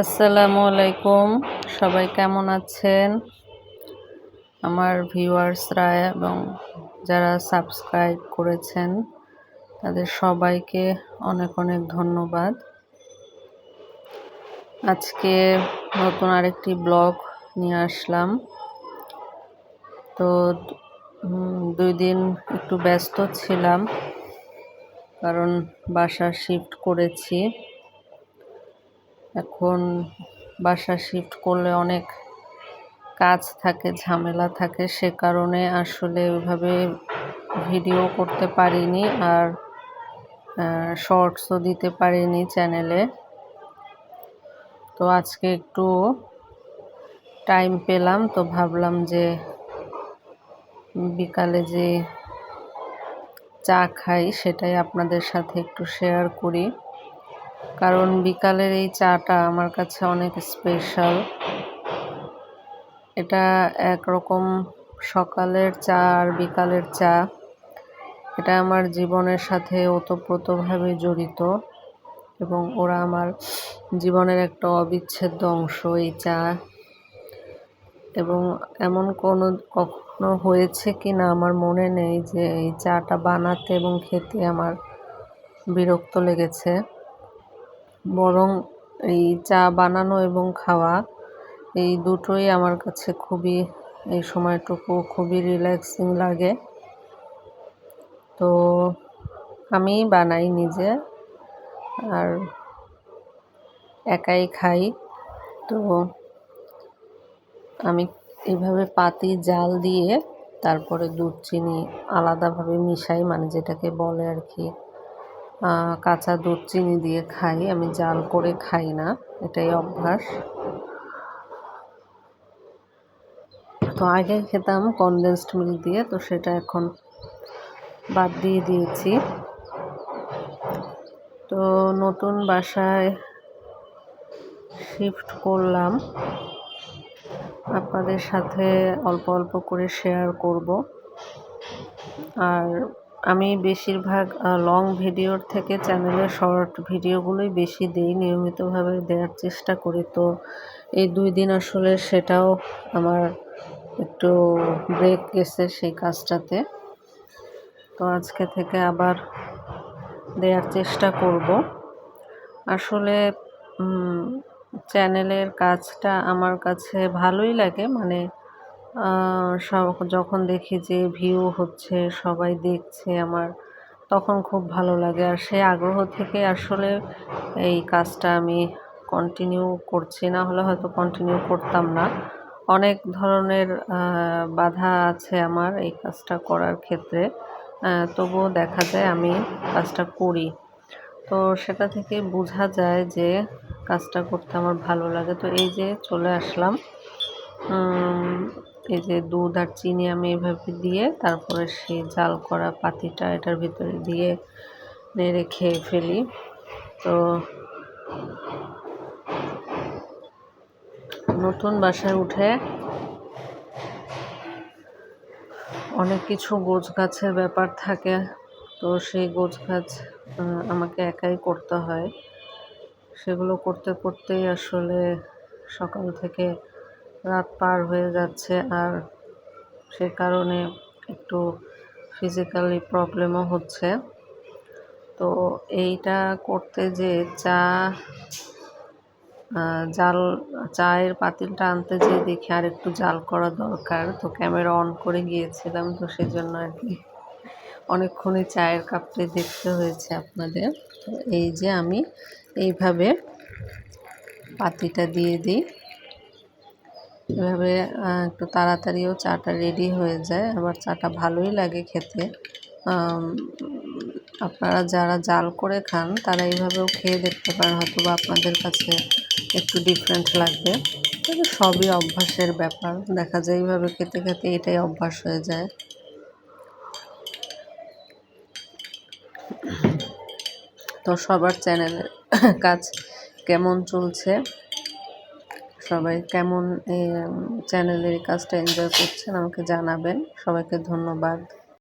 আসসালামু আলাইকুম। সবাই কেমন আছেন? আমার ভিউয়ার্সরা এবং যারা সাবস্ক্রাইব করেছেন, তাদের সবাইকে অনেক অনেক ধন্যবাদ। আজকে নতুন আরেকটি ব্লগ নিয়ে আসলাম। তো দুই দিন একটু ব্যস্ত ছিলাম, কারণ বাসা শিফট করেছি। এখন বাসা শিফট করলে অনেক কাজ থাকে, ঝামেলা থাকে, সে কারণে আসলে ওইভাবে ভিডিও করতে পারিনি আর শর্টসও দিতে পারিনি চ্যানেলে তো আজকে একটু টাইম পেলাম, তো ভাবলাম যে বিকালে যে চা খাই সেটাই আপনাদের সাথে একটু শেয়ার করি। কারণ বিকালের এই চাটা আমার কাছে অনেক স্পেশাল এটা একরকম সকালের চা আর বিকালের চা। এটা আমার জীবনের সাথে ওতপ্রোতভাবে জড়িত এবং ওরা আমার জীবনের একটা অবিচ্ছেদ্য অংশ এই চা। এবং এমন কোনো কখনো হয়েছে কি না আমার মনে নেই যে এই চাটা বানাতে এবং খেতে আমার বিরক্ত লেগেছে। বরং এই চা বানানো এবং খাওয়া এই দুটোই আমার কাছে খুবই এই সময়টুকু খুবই রিল্যাক্সিং লাগে। তো আমি বানাই নিজে আর একাই খাই। তো আমি এইভাবে পাতি, জাল দিয়ে তারপরে দুধ, চিনি আলাদাভাবে মিশাই মানে যেটাকে বলে আর কি। কাঁচা দুধ চিনি দিয়ে খাই। আমি জাল করে খাই না, এটাই অভ্যাস। তো আগে খেতাম কনডেন্সড মিল্ক দিয়ে, তো সেটা এখন বাদ দিয়ে দিয়েছি। তো নতুন বাসায় শিফট করলাম। আপনাদের সাথে অল্প অল্প করে শেয়ার করব। আর আমি বেশিরভাগ লং ভিডিওর থেকে চ্যানেলের শর্ট ভিডিওগুলোই বেশি দিই, নিয়মিতভাবে দেওয়ার চেষ্টা করি। তো এই দুই দিন আসলে সেটাও আমার একটু ব্রেক গেছে সেই কাজটাতে। তো আজকে থেকে আবার দেওয়ার চেষ্টা করব। আসলে চ্যানেলের কাজটা আমার কাছে ভালোই লাগে মানে যখন দেখি যে ভিউ হচ্ছে, সবাই দেখছে আমার, তখন খুব ভালো লাগে। আর সেই আগ্রহ থেকে আসলে এই কাজটা আমি কন্টিনিউ করছি, না হলে হয়তো কন্টিনিউ করতাম না। অনেক ধরনের বাধা আছে আমার এই কাজটা করার ক্ষেত্রে। তবুও দেখা যায় আমি কাজটা করি। তো সেটা থেকে বোঝা যায় যে কাজটা করতে আমার ভালো লাগে। তো এই যে চলে আসলাম। এই যে দুধ আর চিনি আমি এভাবে দিয়ে তারপরে সেই জাল করা পাতিটা এটার ভিতরে দিয়ে নেড়ে খেয়ে ফেলি। তো নতুন বাসায় উঠে অনেক কিছু গোছ গাছের ব্যাপার থাকে, তো সেই গোছ গাছ আমাকে একাই করতে হয়। সেগুলো করতে করতেই আসলে সকাল থেকে রাত পার হয়ে যাচ্ছে আর সে কারণে একটু ফিজিক্যালি প্রবলেমও হচ্ছে। তো এইটা করতে যে চা জাল, চায়ের পাতিলটা আনতে যেয়ে দেখি আর একটু জাল করা দরকার। তো ক্যামেরা অন করে গিয়েছিলাম, তো সেই জন্য আর কি। অনেকক্ষণই চায়ের কাপটাই দেখতে হয়েছে আপনাদের। তো এই যে আমি এইভাবে পাতিটা দিয়ে দিই। এভাবে একটু তাড়াতাড়িও চাটা রেডি হয়ে যায়। আবার চাটা ভালোই লাগে খেতে। আপনারা যারা জাল করে খান, তারা এইভাবেও খেয়ে দেখতে পারেন। হয়তো বা আপনাদের কাছে একটু ডিফারেন্ট লাগবে। তবে সবই অভ্যাসের ব্যাপার। দেখা যায় এইভাবে খেতে খেতে এটাই অভ্যাস হয়ে যায়। তো সবার চ্যানেলের কাজ কেমন চলছে? সবাই কেমন চ্যানেলের কাজটা এনজয় করছেন আমাকে জানাবেন। সবাইকে ধন্যবাদ।